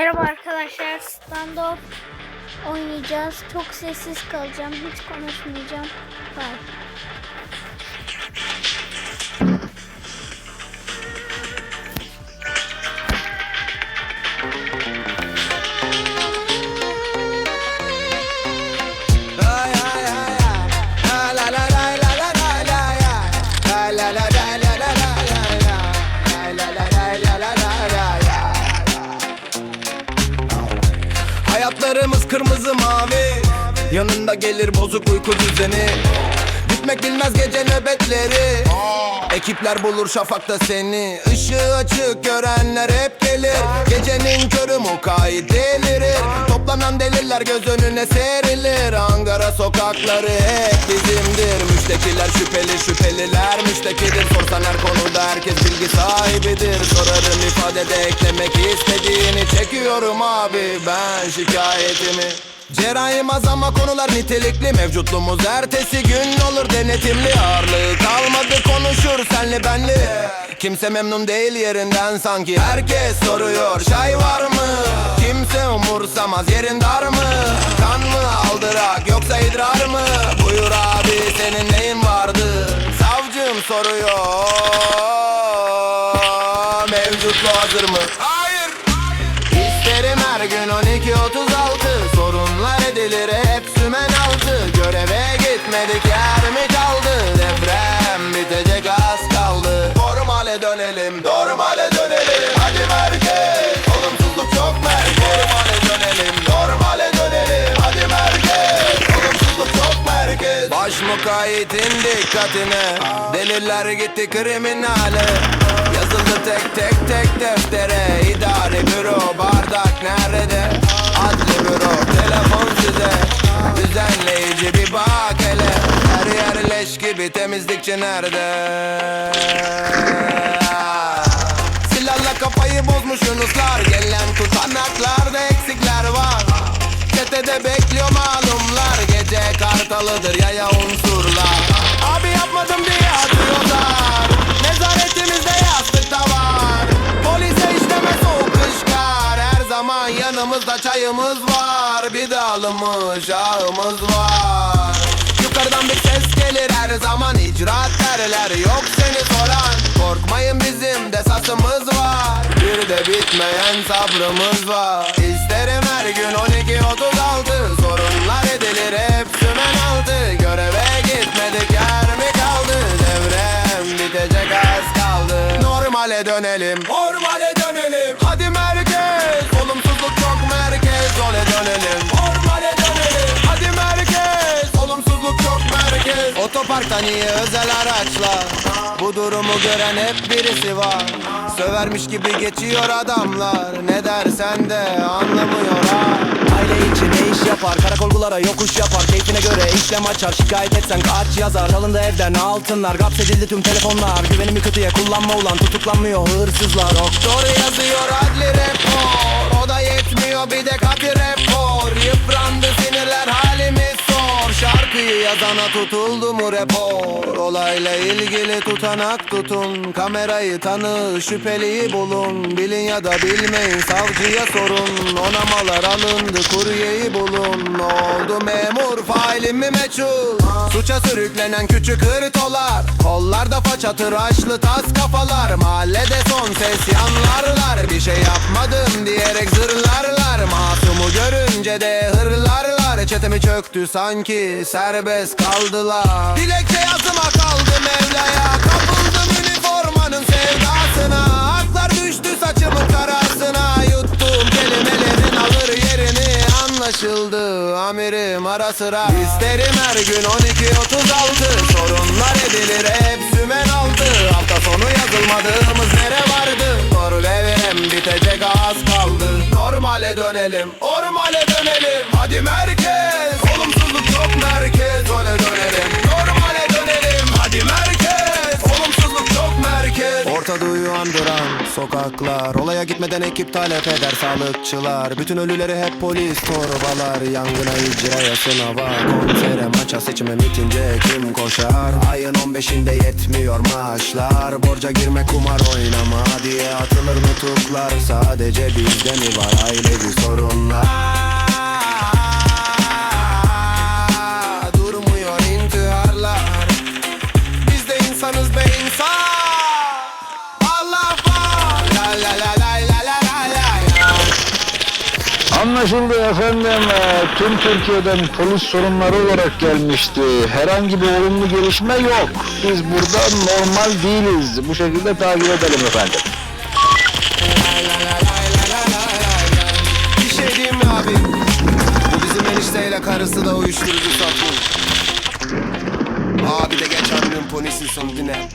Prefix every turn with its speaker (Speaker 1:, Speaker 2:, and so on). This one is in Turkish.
Speaker 1: Merhaba arkadaşlar, stand-up oynayacağız. Çok sessiz kalacağım, hiç konuşmayacağım. Bye.
Speaker 2: Hayatlarımız kırmızı mavi. Yanında gelir bozuk uyku düzeni. Bitmek bilmez gece nöbetleri. Ekipler bulur şafakta seni. Işığı açık görenler hep gelir. Gecenin körü mukayyet delirir. Toplanan deliller göz önüne serilir. Ankara sokakları hep bizimdir Müştekiler şüpheli şüpheliler müştekidir Sorsan her konuda herkes bilgi sahibidir. Sorarım ifadede eklemek istediğini Çekiyorum abi. Ben şikayetimi Cerrahim az ama konular nitelikli. Mevcutluğumuz ertesi gün olur denetimli. Ağırlığı kalmadı konuşur senli benli Kimse memnun değil yerinden sanki. Herkes soruyor çay var mı? Kimse umursamaz yerin dar mı? Abi senin neyin vardı? Savcım soruyor. Mevcutlu hazır mı? Hayır. İsterim her gün 12.36 Sorunlar edilir hep sümen altı. Göreve gitmedik yer mi kaldı? Deprem bitecek az kaldı. Normale dönelim normale mukayyitin dikkatine Deliller gitti kriminale. Yazıldı tek tek tek deftere. İdari büro bardak nerede? Adli büro telefon size. Düzenleyici bir bak hele. Her yer leş gibi temizlikçi nerede? Silahla kafayı bozmuş yunuslar Gelen tutanaklarda eksikler var. Çetede bekliyor malumlar Gece kartalıdır yaya unsurlar. Abi yapmadım diye atıyorlar. Nezaretimizde yastık da var. Polise işleme soğuk kış kar Her zaman yanımızda çayımız var. Bir de alınmış ağımız var. Yukarıdan bir ses gelir her zaman icraat derler. Yok seni soran Korkmayın bizim de sasımız var. Bir de bitmeyen sabrımız var dönelim. Orman Otoparktan iyi özel araçlar Bu durumu gören hep birisi var. Sövermiş gibi geçiyor adamlar. Ne dersen de anlamıyor ha.
Speaker 3: Aile içi ne iş yapar? Karakolgulara yokuş yapar. Keyfine göre işlem açar. Şikayet etsen kaç yazar? Çalındı evden altınlar. Gapsedildi tüm telefonlar. Güvenimi kötüye kullanma ulan. Tutuklanmıyor hırsızlar.
Speaker 2: Doktor yazıyor adli rapor. O da yetmiyor bir de copy rapor. Yıprandı Şarkıyı yazana tutuldu mu rapor? Olayla ilgili tutanak tutun. Kamerayı tanı şüpheliyi bulun. Bilin ya da bilmeyin savcıya sorun. Onamalar alındı kuryeyi bulun. Ne oldu memur failim mi meçhul? Suça sürüklenen küçük hırtolar. Kollarda faça tıraşlı tas kafalar. Mahallede son ses yanlarlar. Bir şey yapmadım diyerek zırlarlar. Masumu görünce de hırlarlar Çetemi çöktü sanki serbest kaldılar. Dilekçe yazıma kaldı Mevla'ya. Kapıldım üniformanın sevdasına. Aklar düştü saçımın karasına. Yuttum kelimelerin alır yerini. Anlaşıldı amirim ara sıra. İsterim her gün 12.36 Sorunlar edilir hep sümen altı. Hafta sonu yazılmadığımız Normale dönelim Normale dönelim. Hadi merkez merkez tadı uyandıran sokaklar. Olaya gitmeden ekip talep eder sağlıkçılar. Bütün ölüleri hep polis torbalar. Yangına icraya sınava konsere maça seçime mitince kim koşar? Ayın 15'inde yetmiyor maaşlar. Borca girme kumar oynama diye atılır nutuklar. Sadece bizde mi var? Ailevi sorunlar
Speaker 4: Anlaşıldı efendim. Ee, Tüm Türkiye'den polis sorunları olarak gelmişti. Herhangi bir olumlu gelişme yok. Biz burada normal değiliz. Bu şekilde takip edelim efendim.
Speaker 2: Bir şey diyeyim mi abi? Bu bizim enişteyle karısı da uyuşturucu satıyor Abi de geçen gün polisi söndüne